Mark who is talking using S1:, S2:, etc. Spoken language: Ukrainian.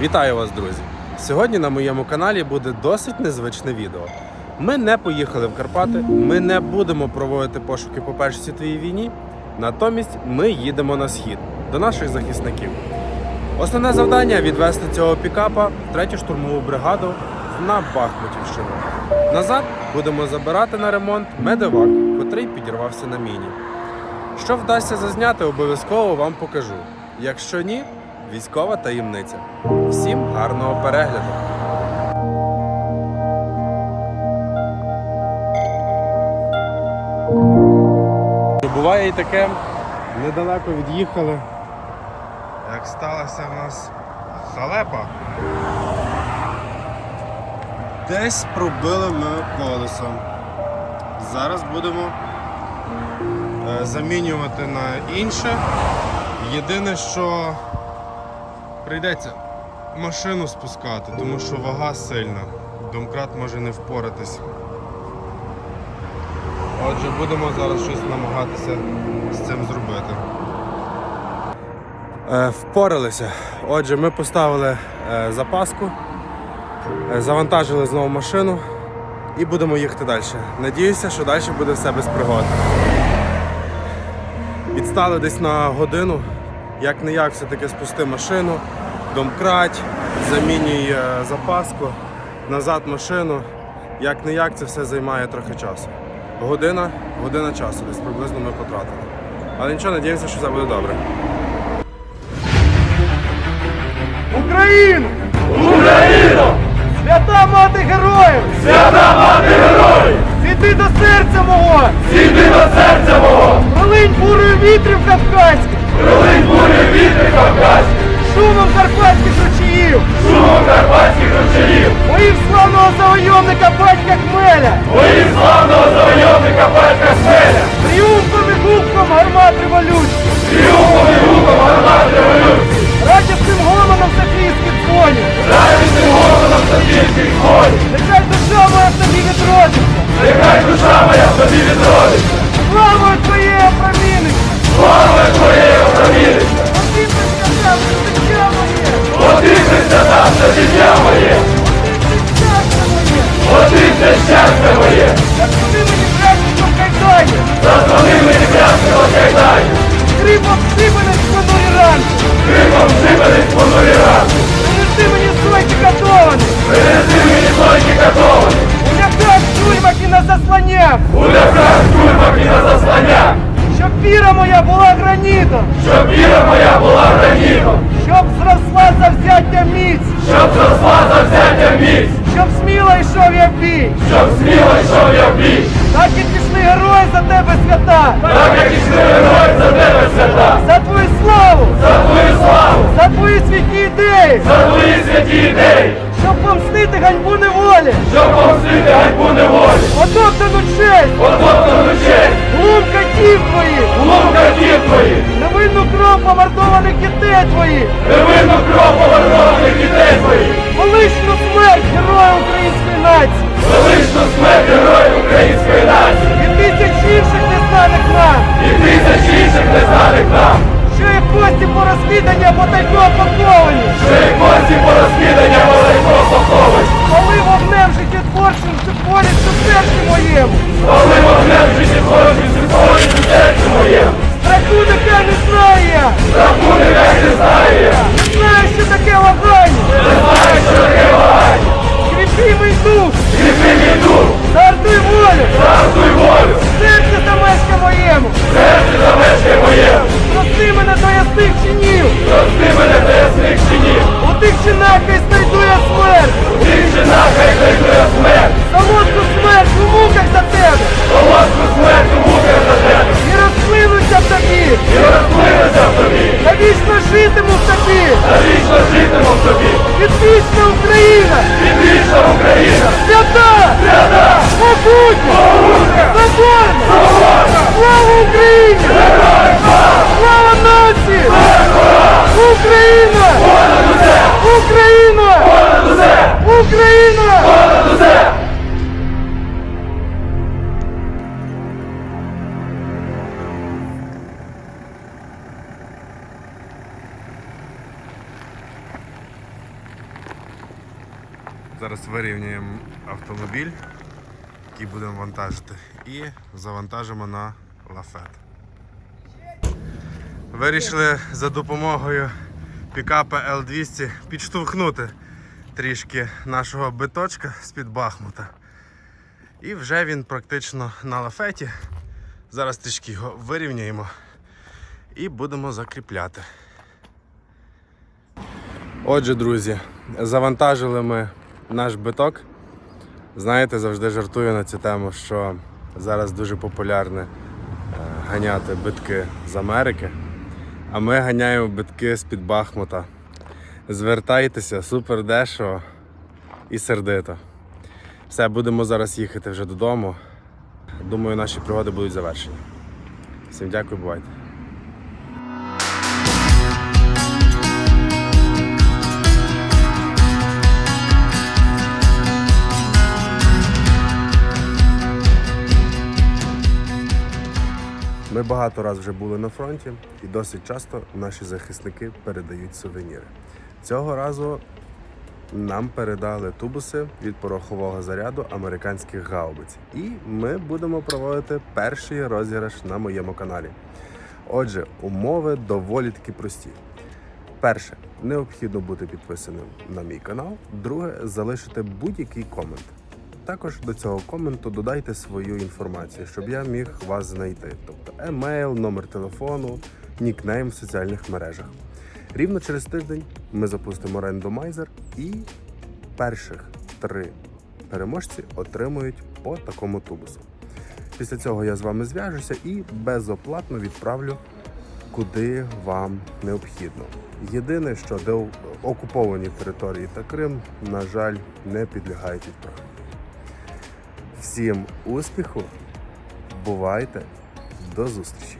S1: Вітаю вас, друзі! Сьогодні на моєму каналі буде досить незвичне відео. Ми не поїхали в Карпати, ми не будемо проводити пошуки по Першій світовій війні. Натомість ми їдемо на схід до наших захисників. Основне завдання відвести цього пікапа в третю штурмову бригаду на Бахмутівщину. Назад будемо забирати на ремонт медевак, котрий підірвався на міні. Що вдасться зазняти, обов'язково вам покажу. Якщо ні, військова таємниця. Всім гарного перегляду! Буває і таке, недалеко від'їхали. Як сталося в нас халепа. Десь пробили ми колесо. Зараз будемо е, замінювати на інше. Єдине, що прийдеться машину спускати, тому що вага сильна. Домкрат може не впоратись. Отже, будемо зараз щось намагатися з цим зробити. Е, впоралися. Отже, ми поставили е, запаску, е, завантажили знову машину і будемо їхати далі. Надіюся, що далі буде все без пригод. Відстали десь на годину. Як не як, все-таки спусти машину, домкрат, замінюй е, запаску, назад машину. Як не як, це все займає трохи часу. Година, година часу, десь приблизно ми потратили. Але нічого, надіємося, що все буде добре.
S2: Україну! Україну! Свята мати героїв! Свята мати героїв! Сіди до серця мого! Сіди до серця мого! Пролинь бурою вітрів кавказьких! Пролинь бурою вітрів кавказьких! Шумом карпатських ручаїв! Шумом карпатських ручаїв! Боїв славного завойовника батька Хмеля! Боїв славного завойовника батька Хмеля! Тріумфом і гуком гармат революції! Тріумфом і гуком гармат революції! Радісним гомоном Софійських дзвонів! Радісним гомоном Софійських дзвонів! Нехай душа моя в тобі відродиться! Нехай душа моя в тобі відродиться! Славою твоєю і буде ляках тюрьмах і на засланнях! Щоб віра моя була гранітом! Щоб віра моя була гранітом! Щоб зросла завзяття міць! Щоб зросла завзяття міць! Щоб сміло йшов я в бій! Щоб сміло йшов я Отоптану честь! Отоптану честь! Глум катів твоїх! Глум катів твоїх! Невинну кров помордованих дітей твоїх! Невинну кров помордованих дітей твоїх! Величну смерть героя української нації! Величну смерть героя української нації! І тисяч інших незнаних нам! І тисяч інших незнаних нам! Що є кості по розсліданні або тайко поховані! Що є кості по розсліданні або тайко поховані! Хай знайдує смерть! Дівчина хай знайду я смерть! Солодку смерть у муках за тебе! Солодку смерть у муках за тебе! І розплинуся в тобі! І розплинуся в тобі! Навічно житиму в тобі! Навічно
S1: Зараз вирівнюємо автомобіль, який будемо вантажити, і завантажимо на лафет. Вирішили за допомогою пікапа L200 підштовхнути трішки нашого биточка з-під Бахмута. І вже він практично на лафеті. Зараз трішки його вирівняємо і будемо закріпляти. Отже, друзі, завантажили ми наш биток. Знаєте, завжди жартую на цю тему, що зараз дуже популярне е, ганяти битки з Америки. А ми ганяємо битки з-під Бахмута. Звертайтеся, супер дешево і сердито. Все, будемо зараз їхати вже додому. Думаю, наші пригоди будуть завершені. Всім дякую, бувайте. Ми багато разів вже були на фронті, і досить часто наші захисники передають сувеніри. Цього разу нам передали тубуси від порохового заряду американських гаубиць. І ми будемо проводити перший розіграш на моєму каналі. Отже, умови доволі таки прості. Перше, необхідно бути підписаним на мій канал. Друге, залишити будь-який комент. Також до цього коменту додайте свою інформацію, щоб я міг вас знайти. Тобто емейл, номер телефону, нікнейм в соціальних мережах. Рівно через тиждень ми запустимо рендомайзер і перших три переможці отримують по такому тубусу. Після цього я з вами зв'яжуся і безоплатно відправлю куди вам необхідно. Єдине, що де окуповані території та Крим, на жаль, не підлягають відправленню. Всім успіху! Бувайте! До зустрічі!